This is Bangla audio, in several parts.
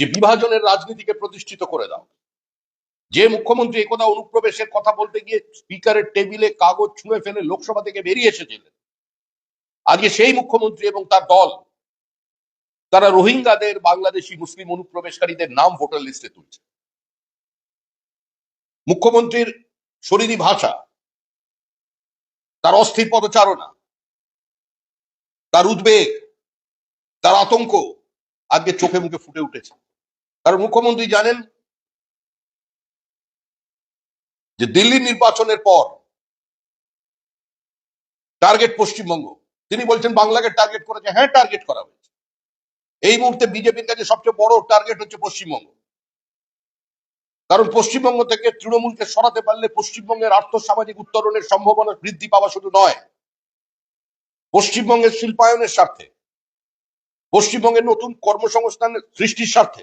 যে বিভাজনের রাজনীতিকে প্রতিষ্ঠিত করে দাও। যে মুখ্যমন্ত্রী একদা অনুপ্রবেশের কথা বলতে গিয়ে স্পিকারের টেবিলে কাগজ ছুঁড়ে ফেলে লোকসভা থেকে বেরিয়ে এসেছিলেন। আজকে সেই মুখ্যমন্ত্রী এবং তার দল, তারা রোহিঙ্গাদের বাংলাদেশি মুসলিম অনুপ্রবেশকারীদের নাম ভোটার লিস্টে তুলছে। মুখ্যমন্ত্রীর শরীরী ভাষা, তার অস্থির পদচারণা, তার উদ্বেগ, তার আতঙ্ক আজকে চোখে মুখে ফুটে উঠেছে। কারণ মুখ্যমন্ত্রী জানেন যে দিল্লি নির্বাচনের পর টার্গেট পশ্চিমবঙ্গ। তিনি বলছেন বাংলাকে টার্গেট করেছে। হ্যাঁ টার্গেট করা হয়েছে। এই মুহূর্তে বিজেপির কাছে সবচেয়ে বড় টার্গেট হচ্ছে পশ্চিমবঙ্গ। কারণ পশ্চিমবঙ্গ থেকে তৃণমূলকে সরাতে পারলে পশ্চিমবঙ্গের আর্থ সামাজিক উত্তরণের সম্ভাবনা বৃদ্ধি পাওয়া শুধু নয়, পশ্চিমবঙ্গের শিল্পায়নের স্বার্থে, পশ্চিমবঙ্গের নতুন কর্মসংস্থান সৃষ্টির স্বার্থে।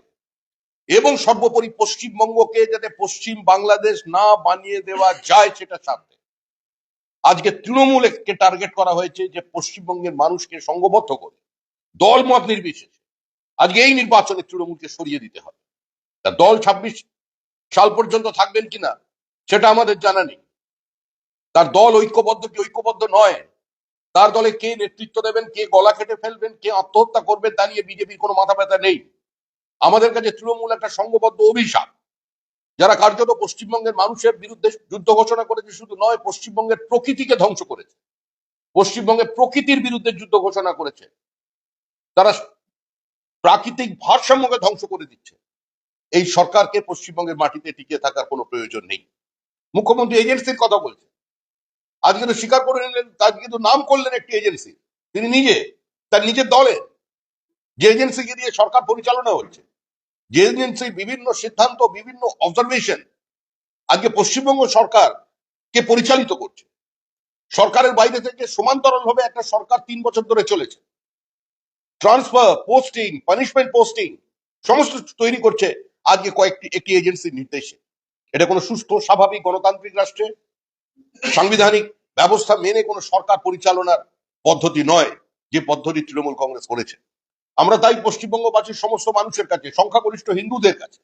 এবং সর্বোপরি পশ্চিমবঙ্গকে যাতে পশ্চিম বাংলাদেশ না বানিয়ে দেওয়া যায় সেটা স্বার্থে আজকে তৃণমূলকে টার্গেট করা হয়েছে যে পশ্চিমবঙ্গের মানুষকে সংঘবদ্ধ করে দল মত নির্বিশেষে। আজকে এই নির্বাচনে তৃণমূলকে সরিয়ে দিতে হবে। তা দল ছাব্বিশ সাল পর্যন্ত থাকবেন কিনা, সেটা আমাদের জানা নেই। তার দল ঐক্যবদ্ধ কি ঐক্যবদ্ধ নয়? তার দলে কে নেতৃত্ব দেবেন, কে গলা কেটে ফেলবেন, কে আত্মহত্যা করবেন তা নিয়ে বিজেপির কোনো মাথা ব্যথা নেই। আমাদের কাছে তৃণমূল একটা সংঘবদ্ধ অভিশাপ, যারা কার্যত পশ্চিমবঙ্গের মানুষের বিরুদ্ধে যুদ্ধ ঘোষণা করেছে, শুধু নয়, পশ্চিমবঙ্গের প্রকৃতিকে ধ্বংস করেছে। পশ্চিমবঙ্গের প্রকৃতির বিরুদ্ধে যুদ্ধ ঘোষণা করেছে। তারা প্রাকৃতিক ভারসাম্যকে ধ্বংস করে দিচ্ছে। এই সরকারকে পশ্চিমবঙ্গের মাটিতে টিকে থাকার কোনো প্রয়োজন নেই। মুখ্যমন্ত্রী এজেন্সির কথা বলছেন। আজকে তো স্বীকার করে নিলেন, আজকে কিন্তু নাম করলেন একটি এজেন্সি। তিনি নিজে, তার নিজের দলের। যে এজেন্সিকে দিয়ে সরকার পরিচালনা হচ্ছে যে এজেন্সি বিভিন্ন সিদ্ধান্ত, বিভিন্ন অবজারভেশন আজকে পশ্চিমবঙ্গ সরকার কে পরিচালিত করছে। সরকারের বাইরে থেকে সমান্তরাল ভাবে একটা সরকার তিন বছর ধরে চলেছে। ট্রান্সফার পোস্টিং পানিশমেন্ট পোস্টিং সমস্ত তৈরি করছে আজকে কয়েকটি, একটি এজেন্সির নির্দেশে। এটা কোনো সুস্থ, স্বাভাবিক গণতান্ত্রিক রাষ্ট্রে সাংবিধানিক ব্যবস্থা মেনে কোনো সরকার পরিচালনার পদ্ধতি নয়, যে পদ্ধতি তৃণমূল কংগ্রেস করেছে। আমরা তাই পশ্চিমবঙ্গবাসীর সমস্ত মানুষের কাছে, সংখ্যাগরিষ্ঠ হিন্দুদের কাছে,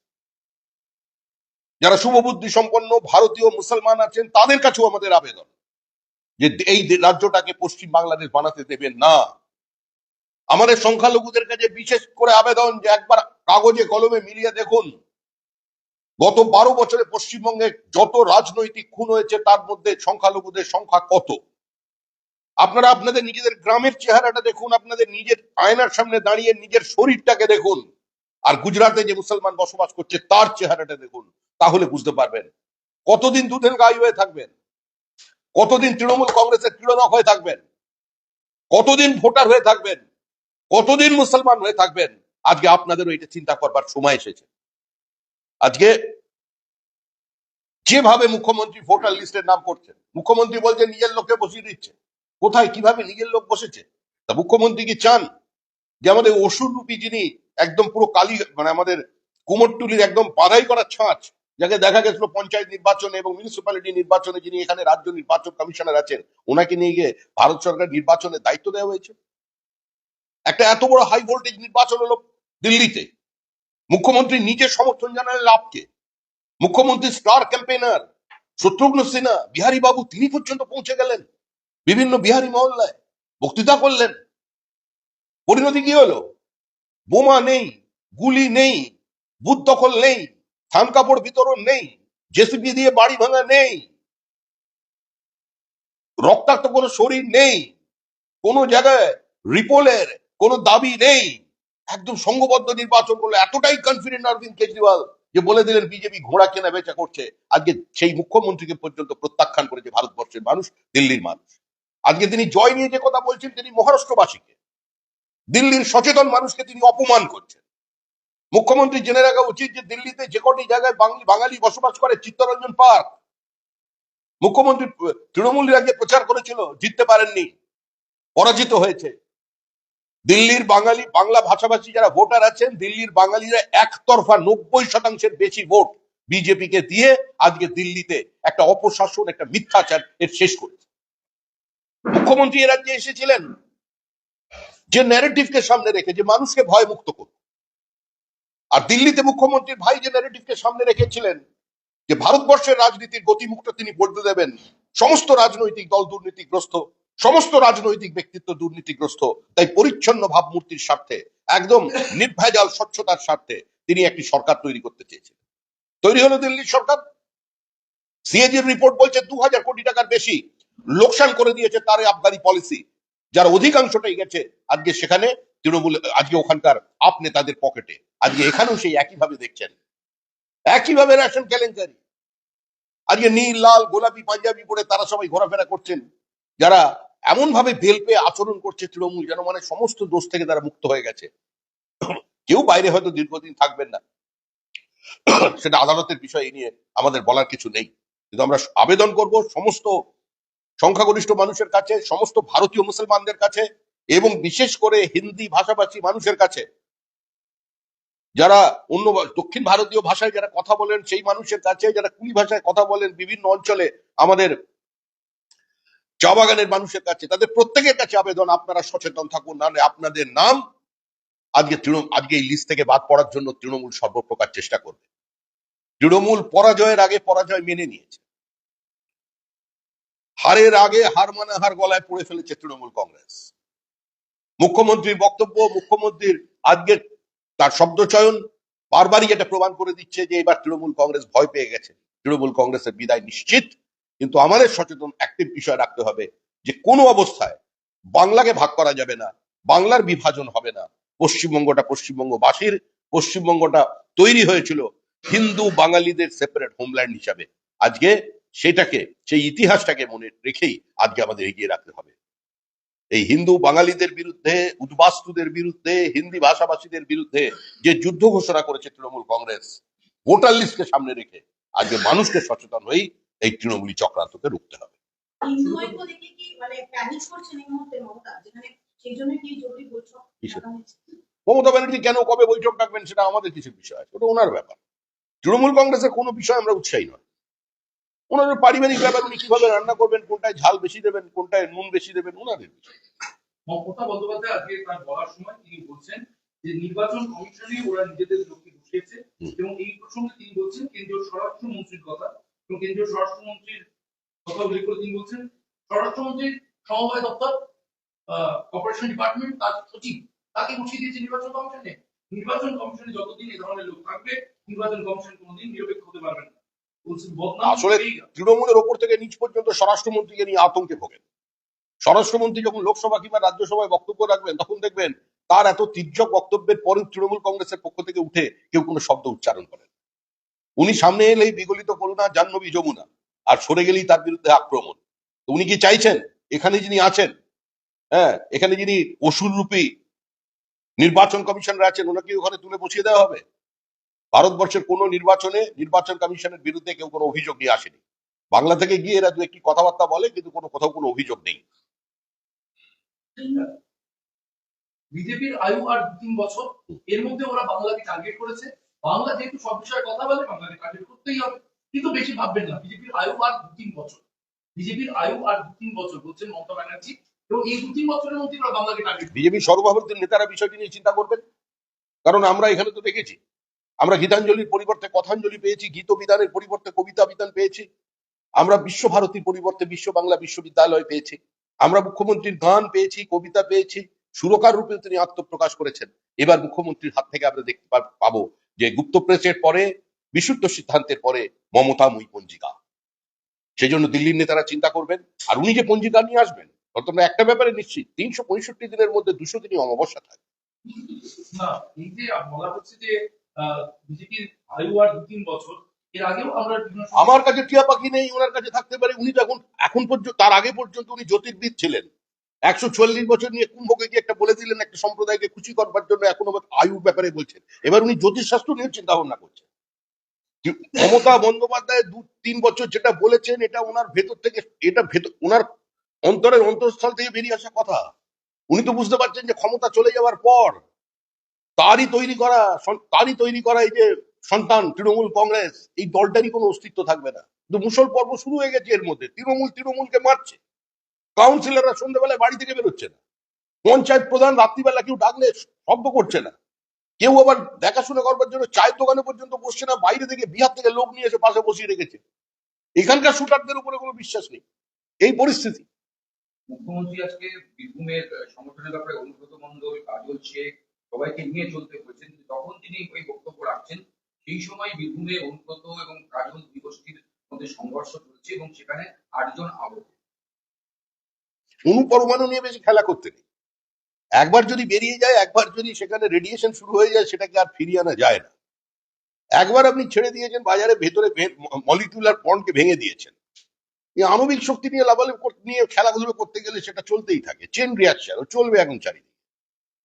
যারা শুভবুদ্ধি সম্পন্ন ভারতীয় মুসলমান আছেন, তাদের কাছেও আমাদের আবেদন যে এই রাজ্যটাকে পশ্চিম বাংলাদেশ বানাতে দেবেন না। আমাদের সংখ্যালঘুদের কাছে বিশেষ করে আবেদন যে একবার কাগজে কলমে মিলিয়ে দেখুন, গত বারো বছরে পশ্চিমবঙ্গে যত রাজনৈতিক খুন হয়েছে, তার মধ্যে সংখ্যালঘুদের সংখ্যা কত? আপনারা আপনাদের নিজেদের গ্রামের চেহারাটা দেখুন, আপনাদের নিজের আয়নার সামনে দাঁড়িয়ে নিজের শরীরটাকে দেখুন। আর গুজরাটে যে মুসলমান বসবাস করছে, তার চেহারাটা দেখুন, তাহলে বুঝতে পারবেন। কতদিন দুধের গাই হয়ে থাকবেন? কতদিন তৃণমূল কংগ্রেসের ক্রীড়নক হয়ে থাকবেন? কতদিন ভোটার হয়ে থাকবেন? কতদিন মুসলমান হয়ে থাকবেন? আজকে আপনাদেরও এটা চিন্তা করবার সময় এসেছে। আজকে যেভাবে মুখ্যমন্ত্রী ভোটার লিস্টের নাম করছেন, মুখ্যমন্ত্রী বলছে নিজের লোককে বসিয়ে দিচ্ছে। কোথায় কীভাবে নিজের লোক বসেছে? তা মুখ্যমন্ত্রী কি চান? যে আমাদের রূপী যিনি একদম পুরো কালী মানে আমাদের কুমোরটুলির একদম বাধাই করা ছাঁচ, যাকে দেখা গেছিল পঞ্চায়েত নির্বাচনে এবং মিউনিসিপ্যালিটি নির্বাচনে যিনি এখানে রাজ্য নির্বাচন কমিশনার আছেন, ওনাকে নিয়ে গিয়ে ভারত সরকার নির্বাচনের দায়িত্ব দেওয়া হয়েছে। একটা এত বড় হাই ভোল্টেজ নির্বাচন হলো দিল্লিতে। মুখ্যমন্ত্রী নিজে সমর্থন জানালেন লাভকে মুখ্যমন্ত্রী স্টার ক্যাম্পেনার শত্রুঘ্ন সিনহা বিহারী বাবু তিনি পর্যন্ত পৌঁছে গেলেন। বিভিন্ন বিহারি মহল্লায় বক্তৃতা করলেন। পরিণতি কি হলো? বোমা নেই, গুলি নেই বুথ দখল নেই, থান কাপড় বিতরণ নেই জেসিপি দিয়ে বাড়ি ভাঙা নেই, রক্তাক্ত কোনো শরীর নেই, কোনো জায়গায় রিপোলের কোনো দাবি নেই। একদম সংঘবদ্ধ নির্বাচন করল এতটাই কনফিডেন্ট অরবিন্দ কেজরিওয়াল যে বলে দিলেন, বিজেপি ঘোড়া কেনা বেচা করছে। আজকে সেই মুখ্যমন্ত্রীকে পর্যন্ত প্রত্যাখ্যান করেছে ভারতবর্ষের মানুষ, দিল্লির মানুষ। আজকে তিনি জয় নিয়ে যে কথা বলছেন, তিনি মহারাষ্ট্রবাসীকে। দিল্লির সচেতন মানুষকে তিনি অপমান করছেন। মুখ্যমন্ত্রী জেনে রাখা উচিত যে দিল্লিতে যে কটি জায়গায় বাঙালি বসবাস করে, চিত্তরঞ্জন পার্ক। মুখ্যমন্ত্রী তৃণমূল রাজ্যে প্রচার করেছিল, জিততে পারেননি, পরাজিত হয়েছে। দিল্লির বাঙালি, বাংলা ভাষাভাষী যারা ভোটার আছেন, দিল্লির বাঙালিরা একতরফা নব্বই শতাংশের বেশি ভোট বিজেপিকে দিয়ে আজকে দিল্লিতে একটা অপশাসন, একটা মিথ্যাচার এর শেষ করেছে। মুখ্যমন্ত্রী এ রাজ্যে এসেছিলেন, যে ন্যারেটিভকে সামনে রেখে, যে মানুষকে ভয় মুক্ত করুন আর দিল্লিতে মুখ্যমন্ত্রীর ভাই যে ন্যারেটিভকে সামনে রেখেছিলেন, যে ভারতবর্ষের রাজনীতির গতিমুখটা তিনি বদলে দেবেন, সমস্ত রাজনৈতিক দল দুর্নীতিগ্রস্ত, সমস্ত রাজনৈতিক ব্যক্তিত্ব দুর্নীতিগ্রস্ত, তাই পরিচ্ছন্ন ভাবমূর্তির স্বার্থে, একদম নির্ভেজাল স্বচ্ছতার স্বার্থে তিনি একটি সরকার তৈরি করতে চেয়েছেন তৈরি হলো দিল্লির সরকার। সিএজির রিপোর্ট বলছে দু হাজার কোটি টাকার বেশি লোকসান করে দিয়েছে তার আবগারি পলিসি যার অধিকাংশটাই গেছে আজকে সেখানে তৃণমূল, আজকে ওখানকার আপ নেতাদের পকেটে। আজকে এখানেও সেই একইভাবে দেখছেন। একইভাবে রেশন কেলেঙ্কারি। আজকে নীল, লাল, গোলাপি, পাঞ্জাবি পরে তারা সবাই ঘোরাফেরা করছেন। যারা এমন ভাবে বেল পেয়ে আচরণ করছে তৃণমূল, যেন মানে সমস্ত দোষ থেকে তারা মুক্ত হয়ে গেছে। কেউ বাইরে হয়তো দীর্ঘদিন থাকবেন না। সেটা আদালতের বিষয় নিয়ে আমাদের বলার কিছু নেই। কিন্তু আমরা আবেদন করব, সমস্ত সংখ্যাগরিষ্ঠ মানুষের কাছে, সমস্ত ভারতীয় মুসলমানদের কাছে এবং বিশেষ করে হিন্দি ভাষাভাষী মানুষের কাছে। যারা অন্য দক্ষিণ ভারতীয় ভাষায় যারা কথা বলেন, সেই মানুষের কাছে, যারা কুলি ভাষায় কথা বলেন বিভিন্ন অঞ্চলে আমাদের চা বাগানের মানুষের কাছে, তাদের প্রত্যেকের কাছে আবেদন, আপনারা সচেতন থাকুন, নাহলে আপনাদের নাম আজকে তৃণমূল, আজকে এই লিস্ট থেকে বাদ পড়ার জন্য তৃণমূল সর্বপ্রকার চেষ্টা করবে। তৃণমূল পরাজয়ের আগে পরাজয় মেনে নিয়েছে। হারের আগে হার মানে হার গলায় পড়ে ফেলেছে তৃণমূল কংগ্রেস। মুখ্যমন্ত্রীর বক্তব্য, মুখ্যমন্ত্রীর আজকের তার শব্দ চয়ন বারবারই এটা প্রমাণ করে দিচ্ছে যে এবার তৃণমূল কংগ্রেস ভয় পেয়ে গেছে। তৃণমূল কংগ্রেসের বিদায় নিশ্চিত। কিন্তু আমাদের সচেতন একটি বিষয় রাখতে হবে যে কোনো অবস্থায় বাংলাকে ভাগ করা যাবে না, বাংলার বিভাজন হবে না। পশ্চিমবঙ্গটা পশ্চিমবঙ্গবাসীর, পশ্চিমবঙ্গটা তৈরি হয়েছিল হিন্দু বাঙালিদের সেপারেট হোমল্যান্ড হিসাবে। আজকে সেটাকে সেই ইতিহাসটাকে মনে রেখেই আজকে আমাদের এগিয়ে রাখতে হবে। এই হিন্দু বাঙালিদের বিরুদ্ধে উদ্বাস্তুদের বিরুদ্ধে হিন্দি ভাষাভাষীদের বিরুদ্ধে যে যুদ্ধ ঘোষণা করেছে তৃণমূল কংগ্রেস ভোটার লিস্টকে সামনে রেখে আজকে মানুষকে সচেতন হয়েই এই তৃণমূলী চক্রান্তকে রুখতে হবে। মানে মুহূর্তে মমতা ব্যানার্জি কেন কবে বৈঠক ডাকবেন সেটা আমাদের কিছু বিষয় ওটা ওনার ব্যাপার। তৃণমূল কংগ্রেসের কোনো বিষয় আমরা উৎসাহী নয়। ওনাদের পারিবারিক ব্যাপার উনি কীভাবে রান্না করবেন কোনটায় ঝাল বেশি দেবেন কোনটায় নুন বেশি দেবেন ওনাদের মমতা বন্দ্যোপাধ্যায় আজকে তার বলার সময় তিনি বলছেন যে নির্বাচন কমিশনে ওরা নিজেদের লোককে বসিয়েছে এবং এই প্রসঙ্গে তিনি বলছেন কেন্দ্রীয় স্বরাষ্ট্রমন্ত্রীর কথা এবং কেন্দ্রীয় স্বরাষ্ট্রমন্ত্রীর কথা উল্লেখ করে তিনি বলছেন স্বরাষ্ট্রমন্ত্রীর সমবায় দপ্তর অপারেশন ডিপার্টমেন্ট তার সচিব তাকে বসিয়ে দিয়েছে নির্বাচন কমিশনে। নির্বাচন কমিশনে যতদিন এই ধরনের লোক থাকবে নির্বাচন কমিশন কোনোদিন নিরপেক্ষ হতে পারবে না। আসলে তৃণমূলের ওপর থেকে নিচ পর্যন্ত স্বরাষ্ট্রমন্ত্রীকে নিয়ে আতঙ্কে ভোগেন। স্বরাষ্ট্রমন্ত্রী যখন লোকসভা কিংবা রাজ্যসভায় বক্তব্য রাখবেন তখন দেখবেন তার এত তীর্যক বক্তব্যের পরেও তৃণমূল কংগ্রেসের পক্ষ থেকে উঠে কেউ কোনো শব্দ উচ্চারণ করেন। উনি সামনে এলেই বিগলিত করুণা জাহ্নবী যমুনা আর সরে গেলেই তার বিরুদ্ধে আক্রমণ। তো উনি কি চাইছেন? এখানে যিনি আছেন হ্যাঁ এখানে যিনি অসুর রূপী নির্বাচন কমিশনার আছেন ওনাকে ওখানে তুলে বসিয়ে দেওয়া হবে? ভারতবর্ষের কোন নির্বাচনে নির্বাচন কমিশনের বিরুদ্ধে কেউ কোনো অভিযোগ নিয়ে আসেনি। বাংলা থেকে গিয়ে এরা দু একটি কথাবার্তা বলে কিন্তু কোনো কোথাও কোনো অভিযোগ নেই। বিজেপির আয়ু আর দু তিন বছর এর মধ্যে ওরা বাংলাকে টার্গেট করেছে। বাংলা যেহেতু সব বিষয়ে কথা বলে বাংলাকে টার্গেট করতেই হবে। কিন্তু বেশি ভাববেন না বিজেপির আয়ু আর দু তিন বছর। বিজেপির আয়ু আর দু তিন বছর বলছেন মমতা ব্যানার্জি। এবং এই দু তিন বছরের মধ্যে ওরা বাংলাকে টার্গেট বিজেপি সর্বভারতীয় নেতারা বিষয়টি নিয়ে চিন্তা করবেন? কারণ আমরা এখানে তো দেখেছি। আমরা গীতাঞ্জলির পরিবর্তে কথাঞ্জলি পেয়েছি গীত বিধানের পরিবর্তে কবিতা বিধান পেয়েছি। আমরা বিশ্বভারতীর পরিবর্তে বিশ্ব বাংলা বিশ্ববিদ্যালয় পেয়েছি। আমরা মুখ্যমন্ত্রীর গান পেয়েছি, কবিতা পেয়েছি, সুরকার রূপে তিনি আত্মপ্রকাশ করেছেন। এবার মুখ্যমন্ত্রীর হাত থেকে আমরা দেখতে পাবো যে গুপ্ত প্রেসের পরে, বিশুদ্ধ সিদ্ধান্তের পরে মমতাময়ী পঞ্জিকা। সেই জন্য দিল্লির নেতারা চিন্তা করবেন, আর উনি যে পঞ্জিকা নিয়ে আসবেন অন্তত একটা ব্যাপারে নিশ্চিত, তিনশো পঁয়ষট্টি দিনের মধ্যে দুশো দিনই অমাবস্যা থাকে। না, এই যে বলা হচ্ছে যে বিজেপির আয়ু আর দু তিন বছর, এর আগেও আমরা আমার কাছে টিয়া পাখি নেই, ওনার কাছে থাকতে পারে, উনি তো এখন পর্যন্ত তার আগে পর্যন্ত উনি জ্যোতির্বিদ ছিলেন। একশো চল্লিশ বছর নিয়ে কুম্ভকে গিয়ে একটা বলে দিলেন, একটা সম্প্রদায়কে খুশি করবার জন্য এখন আয়ুর ব্যাপারে বলছেন। এবার উনি জ্যোতিষশাস্ত্র নিয়ে চিন্তা ভাবনা করছেন। মমতা বন্দ্যোপাধ্যায় দু তিন বছর যেটা বলেছেন, এটা ওনার ভেতর থেকে এটা ভেতর ওনার অন্তরের অন্তঃস্থল থেকে বেরিয়ে আসা কথা। উনি তো বুঝতে পারছেন যে ক্ষমতা চলে যাওয়ার পর তারই তৈরি করা তারই তৈরি করা এই যে সন্তান তৃণমূল কংগ্রেস, এই দলটারই কোনো অস্তিত্ব থাকবে না। কিন্তু মুসল পর্ব শুরু হয়ে গেছে এর মধ্যে। তৃণমূল তৃণমূলকে মারছে। কাউন্সিলররা সন্ধ্যাবেলায় বাড়ি থেকে বেরোচ্ছে না। পঞ্চায়েত প্রধান রাত্রিবেলা কেউ ডাকলে শব্দ করছে না। কেউ আবার দেখাশোনা করবার জন্য চায়ের দোকানে পর্যন্ত বসছে না, বাইরে থেকে বিহার থেকে লোক নিয়ে এসে পাশে বসিয়ে রেখেছে। এখানকার শুটারদের উপরে কোনো বিশ্বাস নেই। এই পরিস্থিতি। মুখ্যমন্ত্রী আজকে বীরভূমের সংগঠনের ব্যাপারে অনুব্রত মন্ডল কাজল শেখ সবাইকে নিয়ে চলতে হয়েছেন তখন তিনি ওই বক্তব্য রাখছেন, সেই সময় বীরভূমে অনুব্রত এবং কাজল দুই মধ্যে সংঘর্ষ চলছে এবং সেখানে আটজন আহত। অনুপরমাণু নিয়ে বেশি খেলা করতে নেই। একবার যদি বেরিয়ে যায়, একবার যদি সেখানে রেডিয়েশন শুরু হয়ে যায়, সেটাকে আর ফিরিয়ে আনা যায় না। একবার আপনি ছেড়ে দিয়েছেন, বাজারে ভেতরে মলিকুলার পন্ডকে ভেঙে দিয়েছেন। এই আণবিক শক্তি নিয়ে লাভালাভ নিয়ে খেলাধুলো করতে গেলে সেটা চলতেই থাকে। চেন রিয়াকশন চলবে এখন চারিদিকে।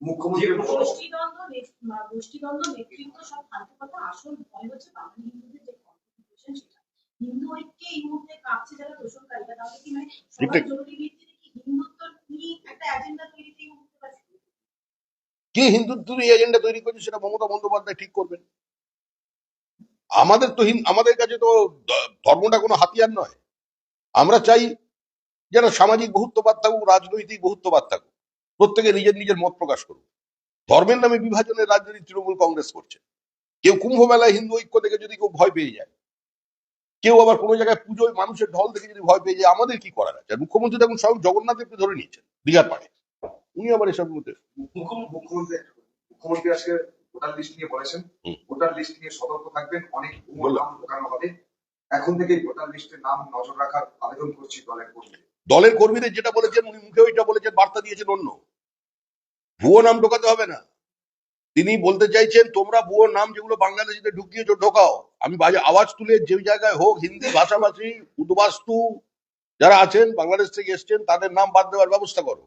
মুখ্যমন্ত্রী গোষ্ঠীদ্বন্দ্ব নেত- আহ, গোষ্ঠীদ্বন্দ্ব নেতৃত্ব সব ফালতু কথা আসল ভয় হচ্ছে বাঙালি হিন্দুদের যে কনফিউশন সেটা। হিন্দু ঐক্যে এই মুহূর্তে কাঁপছে যারা দোষণকারীরা তাহলে কি মানে সবার জরুরি ভিত্তিতে কি হিন্দুত্ব নিয়ে একটা এজেন্ডা তৈরিতে এই মুহূর্তে পারছে কে হিন্দুত্ব এজেন্ডা তৈরি করছে সেটা মমতা বন্দ্যোপাধ্যায় ঠিক করবেন। আমাদের তো আমাদের কাছে তো ধর্মটা কোনো হাতিয়ার নয়। আমরা চাই যেন সামাজিক বহুত্ববাদ থাকুক রাজনৈতিক বহুত্ববাদ থাকুক। প্রত্যেকে নিজের নিজের মত প্রকাশ করুক। ধর্মের নামে বিভাজনের রাজনীতি তৃণমূল কংগ্রেস করছে। কেউ কুম্ভ মেলায় হিন্দু ঐক্য থেকে যদি কেউ ভয় পেয়ে যায় কেউ আবার কোনো জায়গায় পুজোয় মানুষের ঢল থেকে যদি ভয় পেয়ে যায় আমাদের কি করার আছে? মুখ্যমন্ত্রী তখন স্বয়ং জগন্নাথকে ধরে নিয়েছেন দীঘার পাড়ে। উনি আবার এসব মধ্যে মুখ্যমন্ত্রী মুখ্যমন্ত্রী একটা আজকে ভোটার লিস্ট নিয়ে বলেছেন। ভোটার লিস্ট নিয়ে সতর্ক থাকবেন অনেক নাম ঢোকানো হবে। এখন থেকেই ভোটার লিস্টের নাম নজর রাখার আবেদন করছি দলের কর্মী দলের কর্মীদের যেটা বলেছেন উনি মুখে ওইটা বলেছেন বার্তা দিয়েছেন অন্য। ভুয়ো নাম ঢোকাতে হবে না। তিনি বলতে চাইছেন, তোমরা ভুয়ো নাম যেগুলো বাংলাদেশিতে ঢুকিয়েছো, ঢোকাও। আমি বাজে আওয়াজ তুলে যে জায়গায় হোক, হিন্দি ভাষাভাষী, উদ্বাস্তু যারা আছেন, বাংলাদেশ থেকে এসছেন, তাদের নাম বাদ দেওয়ার ব্যবস্থা করো।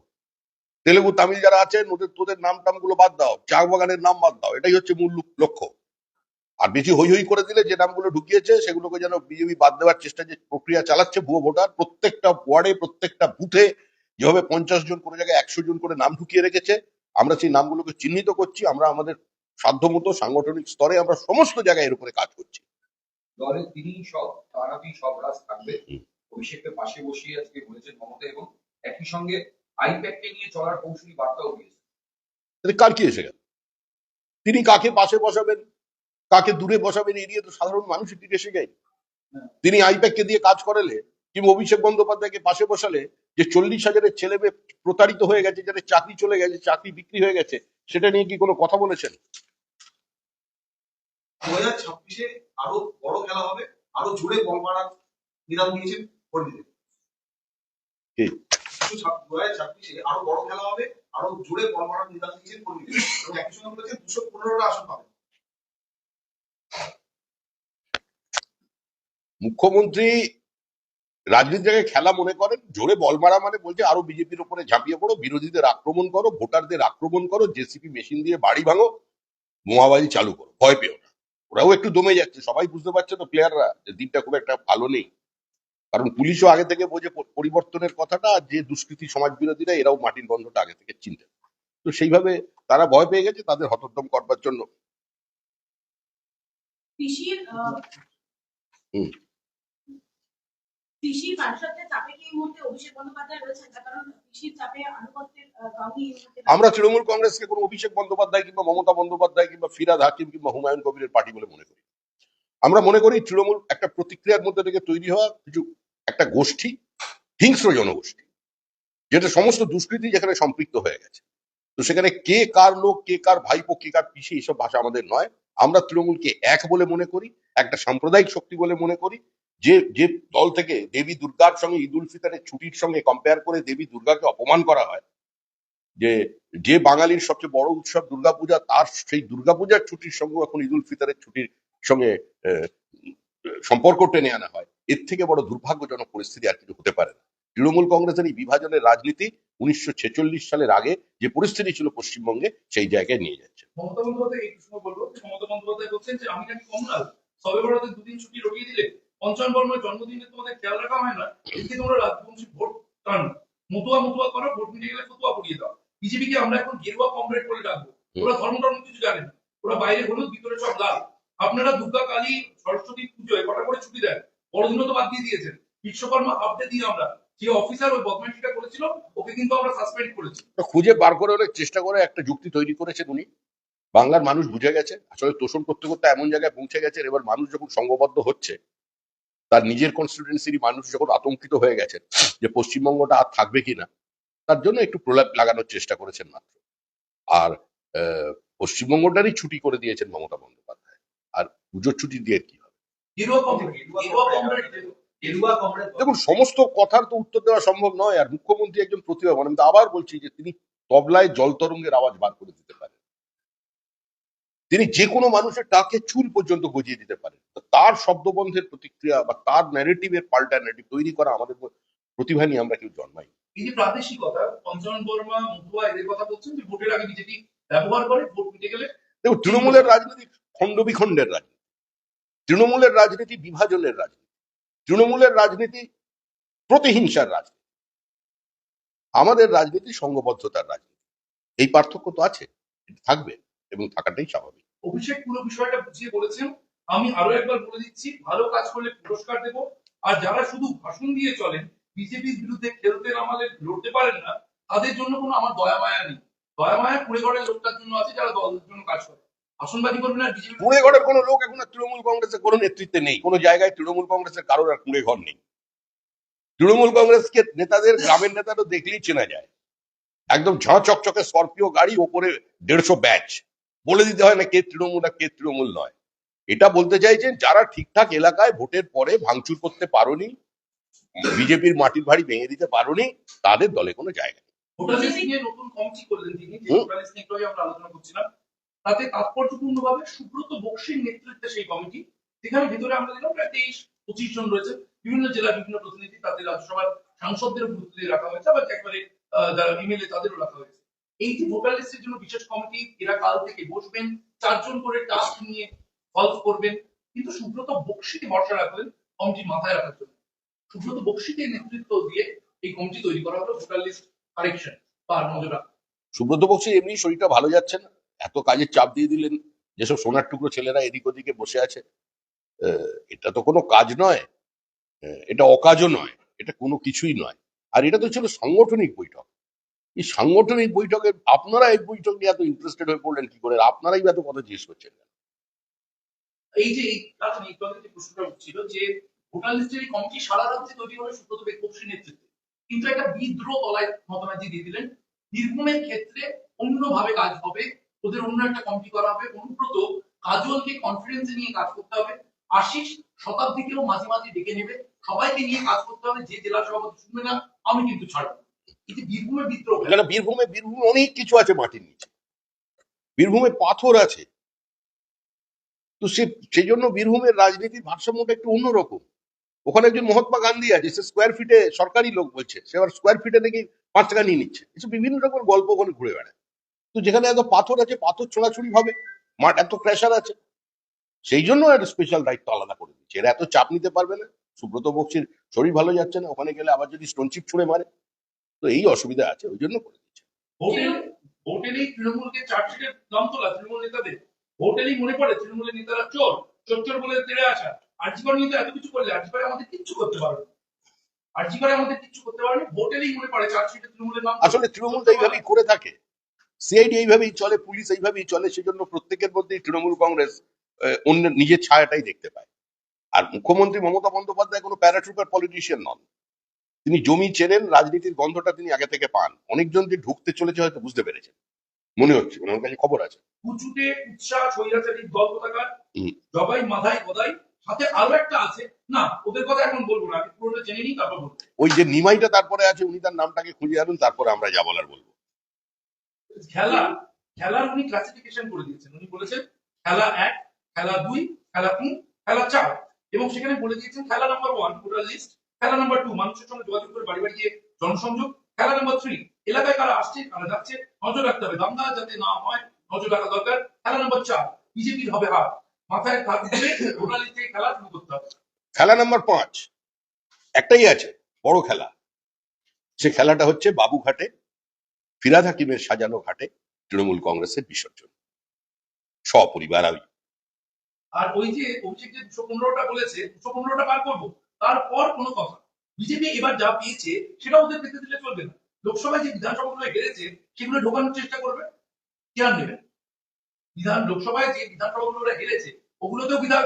তেলেগু তামিল যারা আছেন, ওদের, তোদের নাম টামগুলো বাদ দাও। চা বাগানের নাম বাদ দাও। এটাই হচ্ছে মূল লক্ষ্য। আর বেশি হই হই করে দিলে যে নামগুলো ঢুকিয়েছে, সেগুলোকে যেন বিজেপি বাদ দেওয়ার চেষ্টা যে প্রক্রিয়া চালাচ্ছে ভুয়ো ভোটার, প্রত্যেকটা ওয়ার্ডে, প্রত্যেকটা বুথে যেভাবে পঞ্চাশ জন কোনো জায়গায় একশো জন করে নাম ঢুকিয়ে রেখেছে আমরা সেই নামগুলোকে চিহ্নিত করছি আমরা আমাদের সাধ্যমতো সাংগঠনিক স্তরে আমরা সমস্ত জায়গায় এর উপরে কাজ করছি। দলের তিনি সব তারাবি সব রাজ থাকবে। অভিষেককে পাশে বসিয়ে আজকে বলেছেন মমতা এবং একই সঙ্গে আইপ্যাককে নিয়ে চলার কৌশলী বার্তাও তাহলে কার কি এসে গেল? তিনি কাকে পাশে বসাবেন কাকে দূরে বসাবেন এড়িয়ে তো সাধারণ মানুষের দিকে এসে যায় তিনি আইপ্যাককে দিয়ে কাজ করালে কিংবা অভিষেক বন্দ্যোপাধ্যায়কে পাশে বসালে যে চল্লিশ হাজারের ছেলে মেয়ে প্রতারিত হয়ে গেছে যাদের চাকরি চলে গেছে চাকরি বিক্রি হয়ে গেছে সেটা নিয়ে কি কোনো কথা বলেছেন? দু হাজার ছাব্বিশে আরও বড় খেলা হবে আরও জোরে বল মারার নিদান দিয়েছেন কর্মীদের দু হাজার ছাব্বিশে আরও বড় খেলা হবে আরও জোরে বল মারার নিদান দিয়েছেন কর্মীদের এবং একই সঙ্গে বলেছেন দুশো পনেরোটা আসন পাবে মুখ্যমন্ত্রী রাজনীতি জায়গায় খেলা মনে করেন জোরে বল মারা মানে বলছে আরও বিজেপির উপরে ঝাঁপিয়ে পড়ো বিরোধীদের আক্রমণ করো ভোটারদের আক্রমণ করো জেসিপি মেশিন দিয়ে বাড়ি ভাঙো বোমাবাজি চালু করো ভয় পেও না। ওরাও একটু দমে যাচ্ছে সবাই বুঝতে পারছে তো প্লেয়াররা যে দিনটা খুব একটা ভালো নেই। কারণ পুলিশও আগে থেকে বোঝে পরিবর্তনের কথাটা আর যে দুষ্কৃতী সমাজ বিরোধীরা এরাও মাটির গন্ধটা আগে থেকে চিনতে তো সেইভাবে তারা ভয় পেয়ে গেছে তাদের হতোদ্যম করবার জন্য। হুম। কৃষির পারিষদের চাপে কি এই মুহূর্তে অভিষেক বন্দ্যোপাধ্যায় রয়েছেন? কারণ কৃষির চাপে আনুগত্যের মুহূর্তে আমরা তৃণমূল কংগ্রেসকে কোনো অভিষেক বন্দ্যোপাধ্যায় কিংবা মমতা বন্দ্যোপাধ্যায় কিংবা ফিরাদ হাকিম কিংবা হুমায়ুন কবিরের পার্টি বলে মনে করি। আমরা মনে করি তৃণমূল একটা প্রতিক্রিয়ার মধ্যে থেকে তৈরি হওয়া কিছু একটা গোষ্ঠী, হিংস্র জনগোষ্ঠী, যেটা সমস্ত দুষ্কৃতি যেখানে সম্পৃক্ত হয়ে গেছে। তো সেখানে কে কার লোক, কে কার ভাইপো, কে কার পিসি, এসব ভাষা আমাদের নয়। আমরা তৃণমূলকে এক বলে মনে করি, একটা সাম্প্রদায়িক শক্তি বলে মনে করি যে যে দল থেকে দেবী দুর্গার সঙ্গে ঈদ উল ফিতরের ছুটির সঙ্গে কম্পেয়ার করে দেবী দুর্গাকে অপমান করা হয়, যে যে বাঙালির সবচেয়ে বড় উৎসব দুর্গাপূজা, তার সেই দুর্গাপূজার ছুটির সঙ্গে এখন ঈদ উল ফিতরের ছুটির সঙ্গে সম্পর্ক টেনে আনা হয়। এর থেকে বড় দুর্ভাগ্যজনক পরিস্থিতি আর কিছু হতে পারে না। তৃণমূল কংগ্রেসের এই বিভাজনের রাজনীতি উনিশশো ছেচল্লিশ সালের আগে যে পরিস্থিতি ছিল পশ্চিমবঙ্গে, সেই জায়গায় নিয়ে যাচ্ছে। মমতা বন্দ্যোপাধ্যায় বলছেন যে, আমি সবে দুদিন ছুটি দিলে পঞ্চান্ন বর্মার জন্মদিনে তোমাদের খেয়াল রাখা হয় না, এদিকে তোমরা রাজবংশী ভোট টানো। মতুয়া মতুয়া করো, ভোট মিটে গেলে ফতুয়া পড়িয়ে দাও। বিজেপিকে আমরা এখন গেরুয়া কমরেড বলে ডাকবো। ওরা ধর্ম টর্ম কিছু জানে না। ওরা বাইরে হলুদ ভিতরে সব লাল। আপনারা দুর্গা কালী সরস্বতী পুজোয় কটা করে ছুটি দেন? বড়দিনও তো বাদ দিয়ে দিয়েছেন। বিশ্বকর্মা ডে দিয়ে আমরা। যে অফিসার ওই বদমাইশিটা করেছিল, ওকে কিন্তু আমরা সাসপেন্ড করেছি। খুঁজে বার করে অনেক চেষ্টা করে একটা যুক্তি তৈরি করেছেন উনি। বাংলার মানুষ বুঝে গেছে। আসলে তোষণ করতে করতে এমন জায়গায় পৌঁছে গেছে এবার মানুষ যখন সংঘবদ্ধ হচ্ছে তার নিজের কনস্টিটুয়েন্সির মানুষ যখন আতঙ্কিত হয়ে গেছে যে পশ্চিমবঙ্গটা আর থাকবে কিনা তার জন্য একটু প্রলাপ লাগানোর চেষ্টা করেছেন মাত্র। আর পশ্চিমবঙ্গটারই ছুটি করে দিয়েছেন মমতা বন্দ্যোপাধ্যায়। আর পুজোর ছুটি দিয়ে কি হবে? দেখুন সমস্ত কথার তো উত্তর দেওয়া সম্ভব নয় আর মুখ্যমন্ত্রী একজন প্রতিভাবান। আমি তো আবার বলছি যে তিনি তবলায় জল তরঙ্গের আওয়াজ বার করে দিতে পারেন। তিনি যে কোনো মানুষের টাকে চুল পর্যন্ত গজিয়ে দিতে পারেন। তার শব্দবন্ধের প্রতিক্রিয়া বা তার ন্যারেটিভের পাল্টা ন্যারেটিভ তৈরি করা আমাদের প্রতিভা নিয়ে আমরা কেউ জন্মাই এই যে প্রাদেশিকতা পঞ্চানন বর্মা মধুয়া এদের কথা বলছেন যে ভোটের আগে বিজেপি ব্যবহার করে ভোট মিটে গেলে? দেখুন তৃণমূলের রাজনীতি খণ্ড বিখণ্ডের রাজনীতি। তৃণমূলের রাজনীতি বিভাজনের রাজনীতি। তৃণমূলের রাজনীতি প্রতিহিংসার রাজনীতি। আমাদের রাজনীতি সংঘবদ্ধতার রাজনীতি। এই পার্থক্য তো আছে থাকবে এবং থাকাটাই স্বাভাবিক। অভিষেক পুরো বিষয়টা বুঝিয়ে বলেছেন। আমি আরও একবার বলে দিচ্ছি, ভালো কাজ করলে পুরস্কার দেব। আর যারা শুধু ভাষণ দিয়ে চলেন, বিজেপির বিরুদ্ধে খেলতে নামালে লড়তে পারেন না, তাদের জন্য কোনো আমার দয়া মায়া নেই। দয়া মায়া কুড়ে ঘরের লোকটার জন্য আছে যারা দলের জন্য কাজ করে। কোনো লোক এখন তৃণমূল কংগ্রেসের কোনো নেতৃত্বে নেই। কোনো জায়গায় তৃণমূল কংগ্রেসের কারোর আর ঘর নেই। তৃণমূল কংগ্রেসকে নেতাদের, গ্রামের দেখলেই চেনা যায়। একদম ঝাঁ চকচকে স্করপিও গাড়ি ওপরে দেড়শো ব্যাচ। বলে দিতে হয় না কে তৃণমূল আর কে তৃণমূল নয়। এটা বলতে চাইছেন যারা ঠিকঠাক এলাকায় ভোটের পরে ভাঙচুর করতে পারোনি বিজেপির মাটির ভাড়ি ভেঙে দিতে পারোনি তাদের দলে কোনো জায়গা নেই। তাতে তাৎপর্যপূর্ণ ভাবে সুব্রত বক্সির নেতৃত্বে সেই কমিটি যেখানে ভেতরে আমরা দেখলাম প্রায় তেইশ পঁচিশ জন রয়েছে। বিভিন্ন জেলার বিভিন্ন প্রতিনিধি তাদের রাজ্যসভার সাংসদদের গুরুত্ব দিয়ে রাখা হয়েছে আবার একবারে যারা এমএলএ তাদেরও রাখা হয়েছে। এই যে ভোটার লিস্টের জন্য বিশেষ কমিটি, এরা কাল থেকে বসবেন, চারজন করে টাস্ক নিয়ে সলভ করবেন। কিন্তু সুব্রত বক্সিকে ভরসা রাখলেন কমিটি মাথায় রাখার জন্য। সুব্রত বক্সিকে নেতৃত্ব দিয়ে এই কমিটি তৈরি করা হলো ভোটার লিস্ট কারেকশন বা নজর সুব্রত বক্সি এমনি শরীরটা ভালো যাচ্ছে না। এত কাজের চাপ দিয়ে দিলেন, যেসব সোনার টুকরো ছেলেরা এদিক ওদিকে বসে আছে। এটা তো কোনো কাজ নয়। এটা অকাজও নয়, এটা কোনো কিছুই নয়। আর এটা তো ছিল সাংগঠনিক বৈঠক। এই সাংগঠনিক বৈঠকে আপনারা এই বৈঠক নিয়ে এত ইন্টারেস্টেড হয়ে পড়লেন কি করে? আপনারাই এত কথা জিজ্ঞেস করছেন? এই যে যে প্রশ্নটা উঠছিল যে, ভোটার লিস্টের কমিটি সারা রাজ্যে তৈরি হবে সুব্রত বক্সির নেতৃত্বে। কিন্তু একটা বিদ্রোহ তলায় মতামত দিয়ে দিলেন। বীরভূমের ক্ষেত্রে অন্যভাবে কাজ হবে, ওদের অন্য একটা কমিটি করা হবে। অনুব্রত কাজলকে কনফিডেন্সে নিয়ে কাজ করতে হবে। আশিস শতাব্দীকেও মাঝে মাঝে ডেকে নেবে। সবাইকে নিয়ে কাজ করতে হবে। যে জেলা সভাপতি শুনবে না, আমি কিন্তু ছাড়বো। বীরভূমে বীরভূমে অনেক কিছু আছে মাটির নিচে। বীরভূমে পাথর আছে। তো সে সেই জন্য বীরভূমের রাজনীতির ভারসাম্যটা একটু অন্যরকম। ওখানে একজন মহাত্মা গান্ধী আছে, সে স্কোয়ার ফিটে সরকারি লোক বলছে। সে আবার স্কোয়ার ফিটে নাকি পাঁচ টাকা নিয়ে নিচ্ছে। এসব বিভিন্ন রকমের গল্প ওখানে ঘুরে বেড়ায়। তো যেখানে এত পাথর আছে, পাথর ছোড়াছুড়ি হবে, মাঠ এত প্রেশার আছে। সেই জন্য একটা স্পেশাল দায়িত্ব আলাদা করে দিচ্ছে। এরা এত চাপ নিতে পারবে না। সুব্রত বক্সির শরীর ভালো যাচ্ছে না। ওখানে গেলে আবার যদি স্টোন চিপ ছুঁড়ে মারে। তো এই অসুবিধা আছে ওই জন্য করে দিচ্ছে। ভোটে তৃণমূলকে চার্জশিটের নাম তোলা তৃণমূল নেতাদের। ভোটেলেই মনে পড়ে তৃণমূলের নেতারা চোর চোর চোর বলে তেড়ে আসা। আর্জিকর নিয়ে এত কিছু করলে আর্জিকরে আমাদের কিচ্ছু করতে পারবে আর্জিকরে আমাদের কিচ্ছু করতে পারবে না। মনে পড়ে চার্জশিটে তৃণমূলের নাম। আসলে তৃণমূল এইভাবেই করে থাকে। সিআইডি এইভাবেই চলে পুলিশ এইভাবেই চলে সেজন্য প্রত্যেকের মধ্যেই তৃণমূল কংগ্রেস আহ, অন্যের নিজের ছায়াটাই দেখতে পায়। আর মুখ্যমন্ত্রী মমতা বন্দ্যোপাধ্যায় কোনো প্যারাট্রুপার পলিটিশিয়ান নন। তিনি জমি চেনেন রাজনীতির গন্ধটা তিনি আগে থেকে পান। অনেকজন যে ঢুকতে চলেছে হয়তো বুঝতে পেরেছেন। মনে হচ্ছে ওনার কাছে খবর আছে। কুচুটে উৎসাহ দল জবাই মাথায় গদাই সাথে আরও একটা আছে। না ওদের কথা এখন বলব না আগে পুরোটা জেনে নিই তারপর বলব। ওই যে নিমাইটা তারপরে আছে উনি তার নামটাকে খুঁজে আনুন তারপরে আমরা যা বলার বলব। খেলা খেলার উনি ক্লাসিফিকেশন করে দিয়েছেন। উনি বলেছেন খেলা এক খেলা দুই খেলা তিন খেলা চার। এবং সেখানে বলে দিয়েছেন খেলা নাম্বার ওয়ান ভোটার লিস্ট খেলা নাম্বার টু মানুষের সঙ্গে যোগাযোগ করে বাড়ি বাড়ি গিয়ে জনসংযোগ। খেলা নাম্বার থ্রি এলাকায় কারা আসছে কারা যাচ্ছে নজর রাখতে হবে। দাঙ্গা যাতে না হয় নজর রাখা দরকার। খেলা নাম্বার চার বিজেপির হবে হার। মাথায় দিয়ে লিস্ট থেকে খেলা শুরু করতে হবে। খেলা নাম্বার পাঁচ একটাই আছে বড় খেলা। সে খেলাটা হচ্ছে বাবুঘাটে ফিরাদ হাকিমের সাজানো ঘাটে তৃণমূল কংগ্রেসের বিসর্জন। সপরিবার আমি আর ওই যে অভিষেক যে দুশো পনেরোটা বলেছে দুশো পনেরোটা বার করব। তারপর কোনো কথা বিজেপি এবার যা পেয়েছে সেটা ওদের পেতে দিলে চলবে না। লোকসভায় যে বিধানসভাগুলো হেরেছে সেগুলো ঢোকানোর চেষ্টা করবে কেয়ার নেবেন বিধান, লোকসভায় যে বিধানসভাগুলো হেরেছে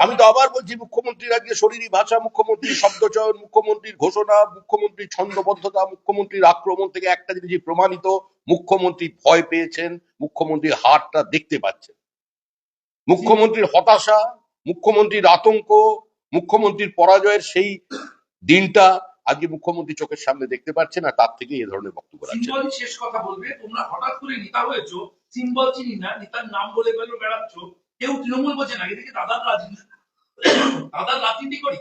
আমি তো আবার বলছি, মুখ্যমন্ত্রীর আজকে শরীরী ভাষা মুখ্যমন্ত্রীর শব্দচয়ন মুখ্যমন্ত্রীর ঘোষণা মুখ্যমন্ত্রীর ছন্দবদ্ধতা, মুখ্যমন্ত্রীর আক্রমণ থেকে একটা জিনিস প্রমাণিত, মুখ্যমন্ত্রী ভয় পেয়েছেন, মুখ্যমন্ত্রীর হারটা দেখতে পাচ্ছেন। মুখ্যমন্ত্রীর হতাশা, মুখ্যমন্ত্রীর আতঙ্ক মুখ্যমন্ত্রীর পরাজয়ের সেই দিনটা আজকে মুখ্যমন্ত্রী চোখের সামনে দেখতে পাচ্ছেন না তার থেকে এই ধরনের বক্তব্য সিম্বল শেষ কথা বলবে, তোমরা হঠাৎ করে নেতা হয়েছো, সিম্বল চিনি না, নেতার নাম বলে গেল, বেড়াচ্ছ, কেউ তৃণমূল বোঝে না, এদিকে দাদার রাজনীতি দাদার রাজনীতি করি,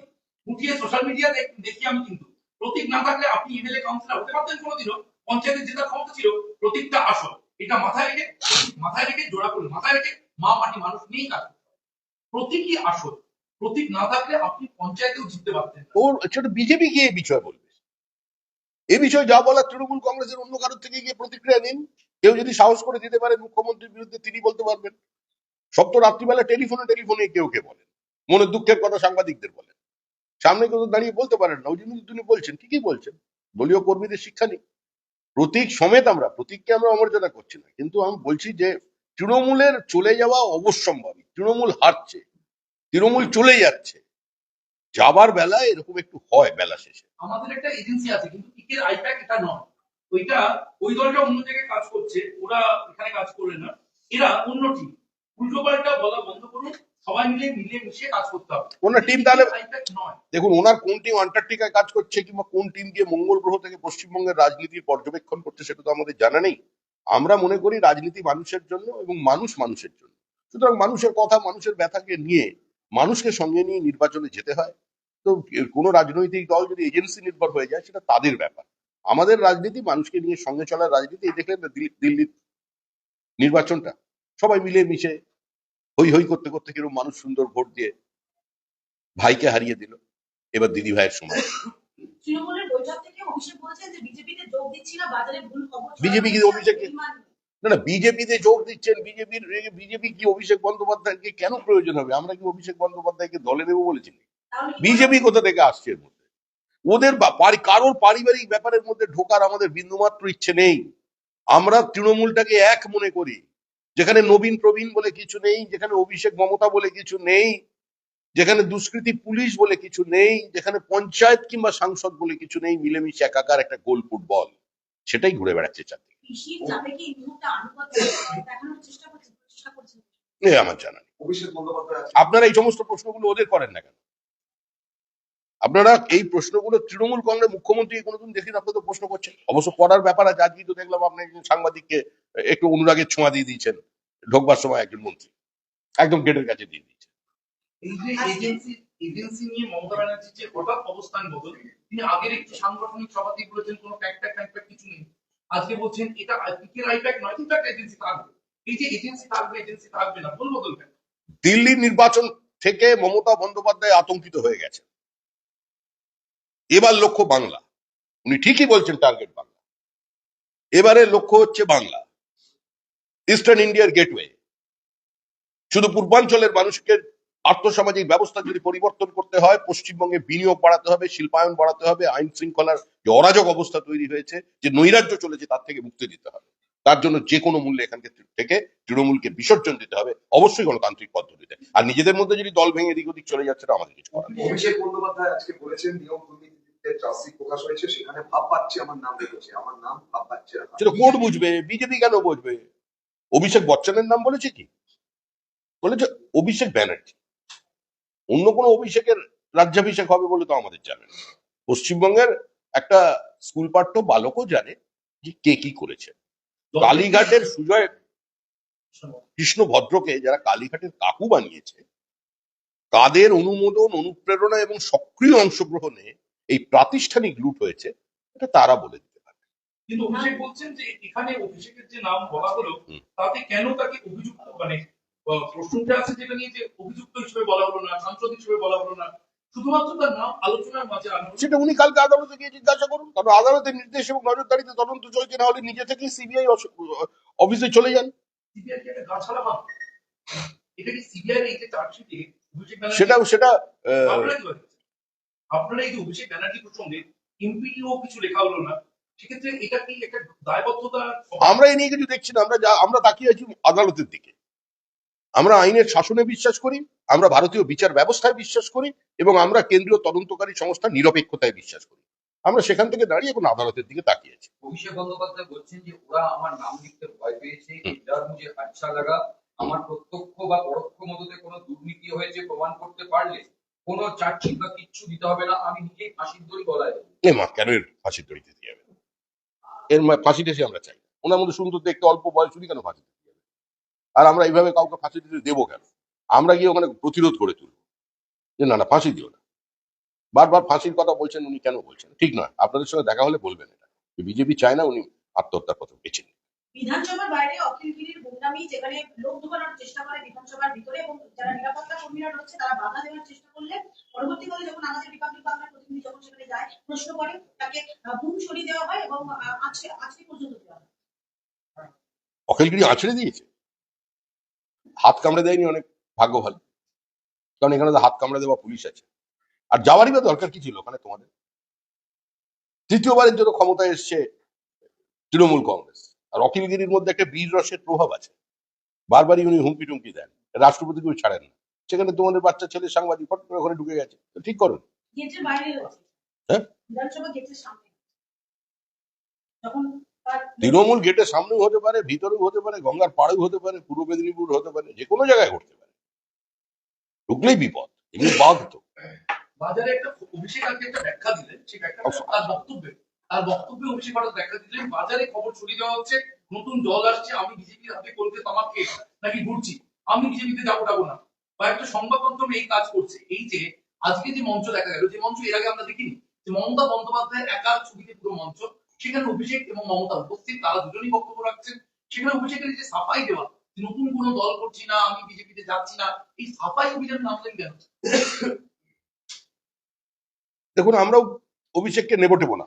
উঠিয়ে সোশ্যাল মিডিয়া দেখি আমি কিন্তু। প্রতীক না থাকলে আপনি এমএলএ কাউন্সিলর হতে পারতেন কোনোদিনও পঞ্চায়েতে জেতার ক্ষমতা ছিল, প্রতীকটা আসল, এটা মাথায় রেখে মাথায় রেখে জোড়া করে মাথায় রেখে মা মাটি মানুষ নিয়েই কাজ প্রতীকই আসল। প্রতীক না থাকলে আপনি পঞ্চায়েতেও জিততে পারতেন। ওর সেটা বিজেপি কি এই বিষয় বলবে। এ বিষয়ে যা বলার তৃণমূল কংগ্রেসের অন্য কারোর থেকে গিয়ে প্রতিক্রিয়া নিন। কেউ যদি সাহস করে দিতে পারে, মুখ্যমন্ত্রীর বিরুদ্ধে তিনি বলতে পারবেন। সব তো রাত্রিবেলা টেলিফোনে টেলিফোনে কেউ কে বলেন। মনের দুঃখের কথা সাংবাদিকদের বলেন। সামনে কেউ দাঁড়িয়ে বলতে পারেন না। ওই জন্য তিনি বলছেন, ঠিকই বলছেন। দলীয় কর্মীদের শিক্ষা নেই প্রতীক সমেত আমরা, প্রতীককে আমরা অমর্যাদা করছি না। কিন্তু আমি বলছি যে, তৃণমূলের চলে যাওয়া অবশ্যম্ভাবী। তৃণমূল হারছে। তৃণমূল চলে যাচ্ছে। যাবার বেলায় এরকম একটু হয় বেলা শেষে। আমাদের একটা এজেন্সি আছে কিন্তু আইপ্যাক এটা নয়। ওইটা ওই দলটা অন্য জায়গায় কাজ করছে ওরা এখানে কাজ করে না। এরা অন্য টিম উল্টো পাল্টা বলা বন্ধ করুন সবাই মিলে মিলে মিশে কাজ করতে হবে। ওনার টিম তাহলে দেখুন ওনার কোন টিম আন্টার্কটিকায় কাজ করছে কিংবা কোন টিম দিয়ে মঙ্গল গ্রহ থেকে পশ্চিমবঙ্গের রাজনীতির পর্যবেক্ষণ করছে সেটা তো আমাদের জানা নেই। আমরা মনে করি রাজনীতি মানুষের জন্য এবং মানুষ মানুষের জন্য। সুতরাং মানুষের কথা মানুষের ব্যথাকে নিয়ে মানুষকে সঙ্গে নিয়ে নির্বাচনে যেতে হয়। তো কোনো রাজনৈতিক দল যদি এজেন্সি নির্ভর হয়ে যায় সেটা তাদের ব্যাপার। আমাদের রাজনীতি মানুষকে নিয়ে সঙ্গে চলার রাজনীতি এই দেখলেন না দিল্লির নির্বাচনটা। সবাই মিলে মিশে হই হই করতে করতে কীরকম মানুষ সুন্দর ভোট দিয়ে ভাইকে হারিয়ে দিল। এবার দিদি ভাইয়ের সময়। বিজেপি অভিষেক না না বিজেপিতে যোগ দিচ্ছেন বিজেপির বিজেপি কি অভিষেক বন্দ্যোপাধ্যায়কে কেন প্রয়োজন হবে? আমরা কি অভিষেক বন্দ্যোপাধ্যায়কে দলে নেব বলেছি বিজেপি কোথা থেকে আসছে এর মধ্যে? ওদের কারোর পারিবারিক ব্যাপারের মধ্যে ঢোকার আমাদের বিন্দুমাত্র ইচ্ছে নেই। আমরা তৃণমূলটাকে এক মনে করি যেখানে নবীন প্রবীণ বলে কিছু নেই যেখানে অভিষেক মমতা বলে কিছু নেই যেখানে দুষ্কৃতী পুলিশ বলে কিছু নেই যেখানে পঞ্চায়েত কিংবা সাংসদ বলে কিছু নেই মিলেমিশে একাকার একটা গোল ফুটবল। সেটাই ঘুরে বেড়াচ্ছে চারদিকে। পিসির চাপে কি এই মুহূর্তে আনুগত্য দেখানোর চেষ্টা করছেন চেষ্টা করছেন আমার জানা নেই। আপনারা এই সমস্ত প্রশ্নগুলো ওদের করেন না কেন? আপনারা এই প্রশ্নগুলো তৃণমূল কংগ্রেস মুখ্যমন্ত্রী কোনোদিন দেখেন আপনাদের প্রশ্ন করছেন। অবশ্য করার ব্যাপার আছে আজকে তো দেখলাম আপনি একজন সাংবাদিককে একটু অনুরাগের ছোঁয়া দিয়ে দিয়েছেন। ঢোকবার সময় একজন মন্ত্রী একদম গেটের কাছে দিয়ে দিয়েছেন। এই যে এজেন্সি এজেন্সি নিয়ে মমতা ব্যানার্জির যে হঠাৎ অবস্থান বদল তিনি আগের একটি সাংগঠনিক সভাতেই বলেছেন কোনো কিছু নেই। আজকে বলছেন, এটা পিকের আইপ্যাক নয়, কিন্তু একটা এজেন্সি থাকবে। এই যে এজেন্সি থাকবে এজেন্সি থাকবে না বল বদল কেন দিল্লির নির্বাচন থেকে মমতা বন্দ্যোপাধ্যায় আতঙ্কিত হয়ে গেছে এবার লক্ষ্য বাংলা। উনি ঠিকই বলছেন টার্গেট বাংলা। এবারে লক্ষ্য হচ্ছে বাংলা। ইস্টার্ন ইন্ডিয়ার গেটওয়ে শুধু পূর্বাঞ্চলের মানুষকে আর্থসামাজিক ব্যবস্থা যদি পরিবর্তন করতে হয় পশ্চিমবঙ্গে বিনিয়োগ বাড়াতে হবে শিল্পায়ন বাড়াতে হবে আইন শৃঙ্খলার যে অরাজক অবস্থা তৈরি হয়েছে যে নৈরাজ্য চলেছে তার থেকে মুক্তি দিতে হবে। তার জন্য যে কোনো মূল্যে এখান থেকে তৃণমূলকে বিসর্জন দিতে হবে অবশ্যই গণতান্ত্রিক পদ্ধতিতে। আর নিজেদের মধ্যে যদি দল ভেঙে এদিক ওদিক চলে যাচ্ছে আমাদের কিছু করার নেই। অভিষেক বন্দ্যোপাধ্যায় আজকে বলেছেন নিয়ম প্রকাশ হয়েছে সেখানে ভাব পাচ্ছে আমার নাম আমার নাম ভাব পাচ্ছে। সেটা কোর্ট বুঝবে বিজেপি কেন বুঝবে? অভিষেক বচ্চনের নাম বলেছে কি? বলেছে অভিষেক ব্যানার্জি। অন্য কোনো অভিষেকের রাজ্যাভিষেক হবে বলে তো আমাদের জানেন পশ্চিমবঙ্গের একটা স্কুল পাঠ্য বালকও জানে যে কে কি করেছে। কালীঘাটের সুজয় কৃষ্ণ ভদ্রকে যারা কালীঘাটের কাকু বানিয়েছে তাদের অনুমোদন অনুপ্রেরণা এবং সক্রিয় অংশগ্রহণে এই প্রাতিষ্ঠানিক লুট হয়েছে এটা তারা বলে দিতে পারে। কিন্তু অভিষেক বলছেন যে এখানে অভিষেকের যে নাম বলা হলো তাতে কেন তাকে অভিযুক্ত মানে প্রশ্নটা আছে যেটা নিয়ে যে অভিযুক্ত হিসেবে বলা হলো না সাংসদ হিসেবে বলা হলো না শুধুমাত্র তার নাম আলোচনার মাঝে সেটা উনি কালকে আদালতে গিয়ে জিজ্ঞাসা করুন কারণ আদালতের নির্দেশ এবং নজরদারিতে তদন্ত চলছে না হলে নিজে থেকেই সিবিআই অফিসে চলে যান। সিবিআই কি গাছালা এটা কি সিবিআই এই যে চার্জশিটে সেটা সেটা আহ, আপনারা কি ভাবছেন? আপনারা এই যে অভিষেক ব্যানার্জি প্রসঙ্গে এমপিও কিছু লেখা হলো না সেক্ষেত্রে এটা কি একটা দায়বদ্ধতা আমরা এই নিয়ে কিছু দেখছি না আমরা যা আমরা তাকিয়ে আছি আদালতের দিকে। আমরা আইনের শাসনে বিশ্বাস করি আমরা ভারতীয় বিচার ব্যবস্থায় বিশ্বাস করি এবং আমরা কেন্দ্রীয় তদন্তকারী সংস্থা নিরপেক্ষতায় বিশ্বাস করি। আমরা সেখান থেকে দাঁড়িয়ে এখন আদালতের দিকে তাকিয়েছি অভিষেক বন্দ্যোপাধ্যায় বলছেন যে ওরা আমার নাম লিখতে ভয় পেয়েছে মুঝে আচ্ছা লাগা আমার প্রত্যক্ষ বা পরোক্ষ মদতে কোনো দুর্নীতি হয়েছে প্রমাণ করতে পারলে কোনো চার্জশিট বা কিচ্ছু দিতে হবে না আমি নিজেই ফাঁসির দড়ি গলায় দেবো। মা কেন ফাঁসির দড়ি দিতে যাবে এর ফাঁসি টেসে আমরা চাই ওনার মধ্যে সুন্দর দেখতে অল্প বয়স উনি কেন ফাঁসি আর আমরা এইভাবে কাউকে ফাঁসি দিতে দেবো কেন? আমরা গিয়ে ওখানে প্রতিরোধ করে তুলবো। যে না না ফাঁসি দিও না। বারবার ফাঁসির কথা বলছেন উনি কেন বলছেন? ঠিক নয়। আপনাদের সঙ্গে দেখা হলে বলবেন এটা। বিজেপি চায় না উনি আত্মহত্যার কথা বেছে নিন। বিধানসভার বাইরে অখিলগিরির গুন্ডামি যেখানে লোক ঢোকানোর চেষ্টা করে বিধানসভার ভিতরে এবং যারা নিরাপত্তা কর্মীরা রয়েছে তারা বাধা দেওয়ার চেষ্টা করলে পরবর্তীকালে যখন আমাদের রিপাবলিক বাংলার প্রতিনিধি যখন সেখানে যায় প্রশ্ন করে তাকে বুম সরিয়ে দেওয়া হয় এবং আজকে আজকে পর্যন্ত দেওয়া হয়। অখিলগিরি আছড়ে দিয়েছে? হাত কামড়ে দেয়নি অনেক ভাগ্য ভালো কারণ এখানে তো হাত কামড়ে দেওয়া পুলিশ আছে। আর যাওয়ারই বা দরকার কি ছিল ওখানে তোমাদের? তৃতীয়বারের জন্য ক্ষমতায় এসছে তৃণমূল কংগ্রেস। আর অখিলগিরির মধ্যে একটা বীর রসের প্রভাব আছে। বারবারই উনি হুমকি টুমকি দেন রাষ্ট্রপতিকেও ছাড়েন না। সেখানে তোমাদের বাচ্চা ছেলে সাংবাদিক ফট করে ঘরে ঢুকে গেছে। তো ঠিক করুন হ্যাঁ? তৃণমূল গেটের সামনেও হতে পারে ভিতরেও হতে পারে গঙ্গার পাড়েও হতে পারে পূর্ব মেদিনীপুর হতে পারে যে কোনো জায়গায় ঘটতে পারে। ঢুকলেই বিপদ এমনি বাঘ তো। বাজারে একটা অভিষেক আজকে একটা ব্যাখ্যা দিলেন সেই ব্যাখ্যাটা তার বক্তব্যে তার বক্তব্যে অভিষেক হঠাৎ ব্যাখ্যা দিলেন বাজারে খবর ছড়িয়ে দেওয়া হচ্ছে নতুন দল আসছে আমি বিজেপির হাতে কলকে তামাক নাকি ঘুরছি আমি বিজেপিতে যাব যাব না। বা একটা সংবাদপত্র এই কাজ করছে এই যে আজকে যে মঞ্চ দেখা গেল যে মঞ্চ এর আগে আমরা দেখিনি যে মমতা বন্দ্যোপাধ্যায়ের একার ছবিতে পুরো মঞ্চ সেখানে অভিষেক এবং মমতা উপস্থিত তারা দুজনই বক্তব্য রাখছেন। সেখানে অভিষেকের যে সাফাই দেওয়া নতুন কোনো দল করছি না আমি বিজেপিতে যাচ্ছি না এই সাফাই অভিযান নামলেন কেন? দেখুন আমরাও অভিষেককে নেব টেবো না।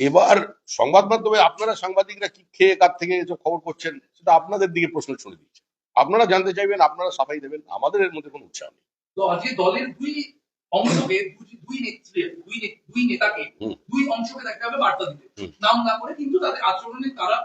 এবার সংবাদ মাধ্যমে আপনারা সাংবাদিকরা কি খেয়ে কার থেকে এসব খবর করছেন সেটা আপনাদের দিকে প্রশ্ন ছড়ে দিচ্ছে। আপনারা জানতে চাইবেন আপনারা সাফাই দেবেন আমাদের এর মধ্যে কোনো উৎসাহ নেই। তো আজকে দলের দুই অংশকে দুই- দুই নেত্রী দুই দুই নেতাকে দুই অংশকে দেখা যাবে বার্তা দিতে। নাম না করে কিন্তু তাদের আচরণে তারা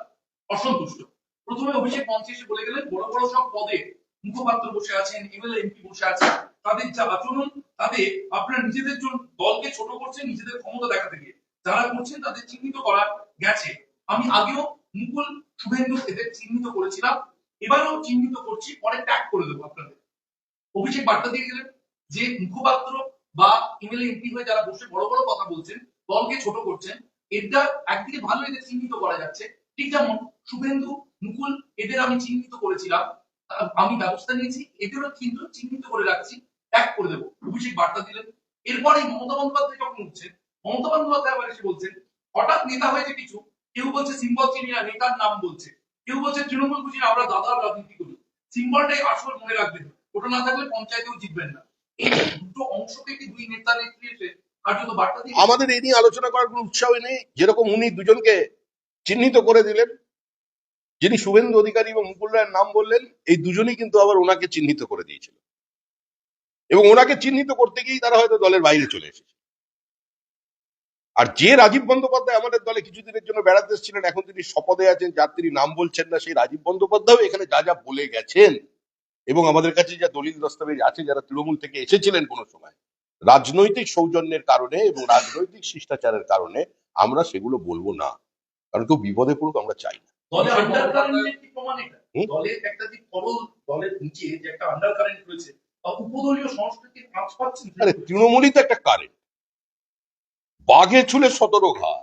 অসন্তুষ্ট। প্রথমে অভিষেক মঞ্চে এসে বলে গেলেন বড় বড় সব পদে মুখপাত্র বসে আছেন এমএলএ এমপি বসে আছেন তাদের যা আচরণ তাতে আপনারা নিজেদের জন্য দলকে ছোট করছেন নিজেদের ক্ষমতা দেখাতে গিয়ে। যারা করছেন তাদের চিহ্নিত করা গেছে। আমি আগেও মুকুল শুভেন্দু এদের চিহ্নিত করেছিলাম। এবারও চিহ্নিত করছি পরে ট্যাগ করে দেবো আপনাদের। অভিষেক বার্তা দিয়ে গেলেন যে মুখপাত্র বা এমএলএ এমপি হয়ে যারা বসে বড় বড় কথা বলছেন দলকে ছোট করছেন এটা একদিকে ভালো এদের চিহ্নিত করা যাচ্ছে। ঠিক যেমন শুভেন্দু, মুকুল, এদের আমি চিহ্নিত করেছিলাম আমি ব্যবস্থা নিয়েছি, এদেরও কিন্তু চিহ্নিত করে রাখছি ট্যাগ করে দেবো। অভিষেক বার্তা দিলেন। এরপরে মমতা বন্দ্যোপাধ্যায় যখন উঠছেন, মমতা বন্দ্যোপাধ্যায় আবার এসে বলছেন, হঠাৎ নেতা হয়েছে কিছু, কেউ বলছে সিম্বল চিনি না, নেতার নাম বলছে। কেউ বলছে তৃণমূল বুঝি আমরা দাদার রাজনীতি করি। সিম্বলটাই আসল মনে রাখবেন। ওটা না থাকলে পঞ্চায়েতেও জিতবেন না। আমাদের এই নিয়ে আলোচনা করার কোনো উৎসাহ নেই। যেরকম উনি দুজনকে চিহ্নিত করে দিলেন, যিনি শুভেন্দু অধিকারী এবং মুকুল রায়ের নাম বললেন, এই দুজনই কিন্তু আবার ওনাকে চিহ্নিত করে দিয়েছিল। এবং ওনাকে চিহ্নিত করতে গিয়েই তারা হয়তো দলের বাইরে চলে এসেছে। আর যে রাজীব বন্দ্যোপাধ্যায় আমাদের দলে কিছুদিনের জন্য বেড়াতে এসেছিলেন, এখন তিনি শপথে আছেন, যার তিনি নাম বলছেন না, সেই রাজীব বন্দ্যোপাধ্যায় এখানে যা যা বলে গেছেন এবং আমাদের কাছে যা দলিল দস্তাবেজ আছে যারা তৃণমূল থেকে এসেছিলেন কোনো সময় রাজনৈতিক সৌজন্যের কারণে এবং রাজনৈতিক শিষ্টাচারের কারণে আমরা সেগুলো বলব না। কারণ কেউ বিপদে পড়ুক আমরা চাই না। আরে তৃণমূলই তো একটা কারেন্ট বাঘে ছুলে সতেরো ঘা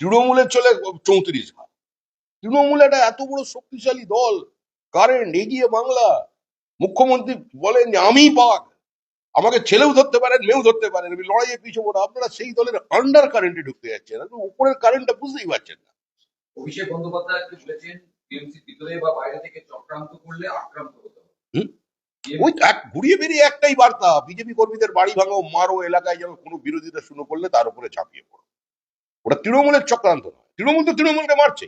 তৃণমূলে চলে চৌত্রিশ ঘা। তৃণমূল একটা এত বড় শক্তিশালী দল কারেন্ট এগিয়ে বাংলা। মুখ্যমন্ত্রী বলেন যে আমি বাঘ। আমাকে ছেলেও ধরতে পারেন মেয়েও ধরতে পারেন। আমি লড়াইয়ে পিছু না আপনারা সেই দলের আন্ডার কারেন্টে ঢুকতে যাচ্ছেন। উপরের কারেন্টটা বুঝতেই পারছেন না। অভিষেক বন্দ্যোপাধ্যায় বলেছেন টিএমসি ভিতরে বা বাইরে থেকে চক্রান্ত করলে আক্রান্ত হতে হবে। ওই এক ঘুরিয়ে বেরিয়ে একটাই বার্তা বিজেপি কর্মীদের বাড়ি ভাঙো মারো এলাকায় যেন কোনো বিরোধিতা শুরু করলে তার উপরে ঝাঁপিয়ে পড়ো। ওটা তৃণমূলের চক্রান্ত নয়। তৃণমূল তো তৃণমূলকে মারছে।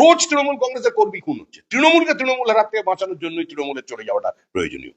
রোজ তৃণমূল কংগ্রেসের কর্মী খুন হচ্ছে। তৃণমূলকে তৃণমূলের হাত থেকে বাঁচানোর জন্যই তৃণমূলের চলে যাওয়াটা প্রয়োজনীয়।